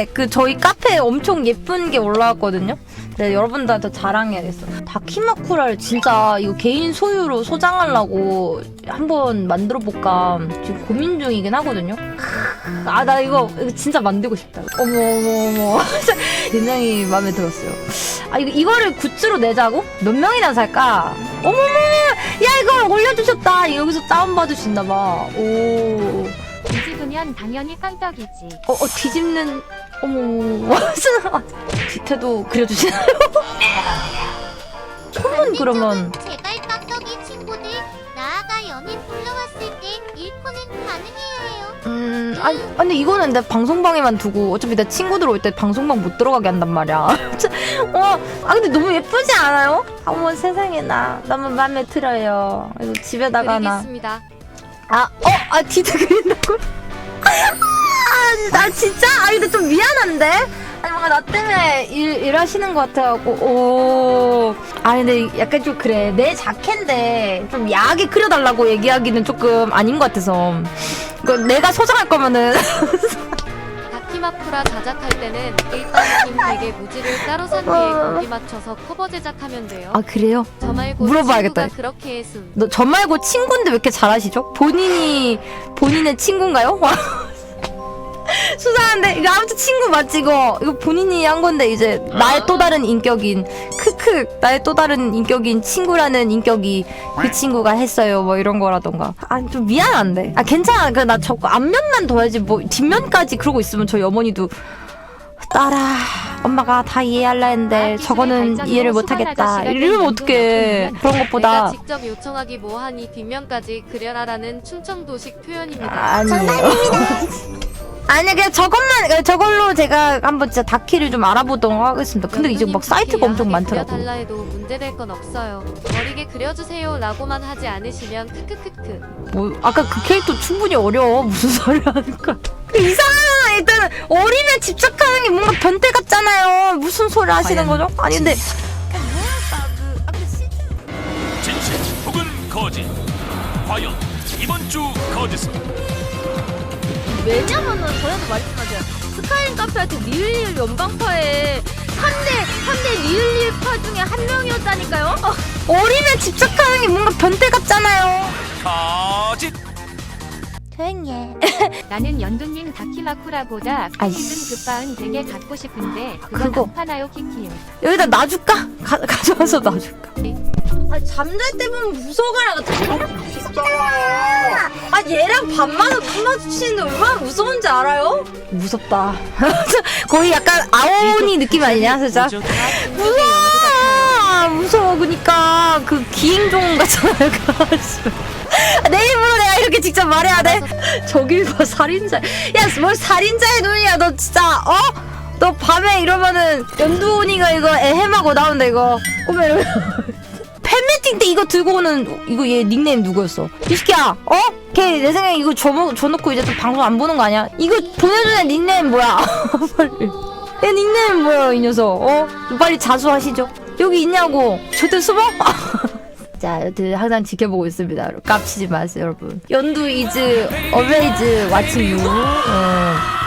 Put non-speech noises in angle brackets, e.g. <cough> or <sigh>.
전에 그 저희 카페에 엄청 예쁜 게 올라왔거든요. 네, 여러분들한테 자랑해야겠어. 다키마쿠라를 진짜 이거 개인 소유로 소장하려고 한번 만들어 볼까 지금 고민 중이긴 하거든요. 아 나 이거, 이거 진짜 만들고 싶다. 어머 어머 어머. <laughs> 굉장히 마음에 들었어요. 아 이거 이거를 굿즈로 내자고? 몇 명이나 살까? 어머머, 야 이거 올려주셨다. 여기서 다운 받으신다 봐. 오. 뒤집으면 당연히 깡떡이지. 어, 어 뒤집는 어머 <laughs> 뒤태도 그려주시나요? <laughs> 손은 그러면 제발 깍덕이 친구들 나아가 연인 불러왔을 때 일코는 가능해야 해요. 음 아니 근데 이거는 내 방송방에만 두고 어차피 내 친구들 올 때 방송방 못 들어가게 한단 말이야. <laughs> 어아 근데 너무 예쁘지 않아요? 어머 세상에 나 너무 마음에 들어요. 이거 집에다가 나 그리겠습니다. 아, 어, 아, 디트 그린다고? 아, 나 진짜? 아, 근데 좀 미안한데? 아니, 뭔가 나 때문에 일, 일하시는 것 같아갖고, 오. 아, 근데 약간 좀 그래. 내 자켓인데, 좀 야하게 그려달라고 얘기하기는 조금 아닌 것 같아서. 이거 내가 소장할 거면은. <laughs> 다키마쿠라 자작할 때는 팀 베개 무지를 따로 산 뒤에 거기 맞춰서 커버 제작하면 돼요. 아, 그래요? 저 말고 물어봐야겠다. 친구가 그렇게 했음. 너, 저 말고 친구인데 왜 이렇게 잘하시죠? 본인이, 본인의 친구인가요? <laughs> 수상한데 이거 아무튼 친구 맞지 이거. 이거 본인이 한 건데 이제 나의 또 다른 인격인 크크 나의 또 다른 인격인 친구라는 인격이 그 친구가 했어요 뭐 이런 거라던가. 아 좀 미안한데. 아 괜찮아. 그나 저거 앞면만 더 해야지. 뭐 뒷면까지 그러고 있으면 저희 어머니도 딸아 엄마가 다 이해할라 했는데 저거는 이해를 못하겠다 이러면 어떡해 그런 것보다 직접 요청하기 뭐하니 뒷면까지 그려라라는 충청도식 표현입니다. 아니에요. 아니 그냥 저것만 그냥 저걸로 제가 한번 진짜 다키를 좀 알아보도록 하겠습니다. 근데 이제 막 사이트가 엄청 많더라고. 달라 해도 문제될 건 없어요. 어리게 그려주세요라고만 하지 않으시면 크크크크. 뭐 아까 그 캐릭터 충분히 어려워 무슨 소리 하는 거야? 일단은 어리면 집착하는 게 뭔가 변태 같잖아요. 무슨 소리 하시는 거죠? 아니 근데 진실 혹은 거짓 과연 이번 주 거짓은 왜냐면은 전에도 말씀하세요. 스카이림 카페한테 리을리을 연방파에 3대 3대 리을리을파 중에 한 명이었다니까요. 어, 어리면 집착하는 게 뭔가 변태 같잖아요. 거짓 조용히 해. <laughs> 나는 연두님 다키마쿠라보다 아이씨. 끝바은 되게 갖고 싶은데 그거. 그거 안 파나요 키키요. 여기다 놔줄까? 가, 가져와서 놔줄까? 아 잠잘 때 보면 무서워가라 아 얘랑 밤마다 눈 마주치는데 얼마나 무서운지 알아요? 무섭다 <laughs> 거의 약간 아오니 느낌 아니냐 살짝 무서워 무서워 그니까 그 기행종 같잖아요 그. 내 입으로 내가 이렇게 직접 말해야 돼? 저길 봐 살인자 야 뭘 살인자의 눈이야 너 진짜 어? 너 밤에 이러면은 연두오니가 이거 애햄하고 나온다 이거 꼬매 이러면 <laughs> 팬미팅 때 이거 들고 오는 이거 얘 닉네임 누구였어? 이 새끼야 어? 걔 내 생각에 이거 줘, 줘놓고 이제 또 방송 안 보는 거 아니야? 이거 보내준 애 닉네임 뭐야? <laughs> 얘 닉네임 뭐야 이 녀석 어? 좀 빨리 자수하시죠 여기 있냐고 저때 숨어? <laughs> 자, 여튼 항상 지켜보고 있습니다. 깝치지 마세요, 여러분. 연두 이즈 왓칭 유. 음.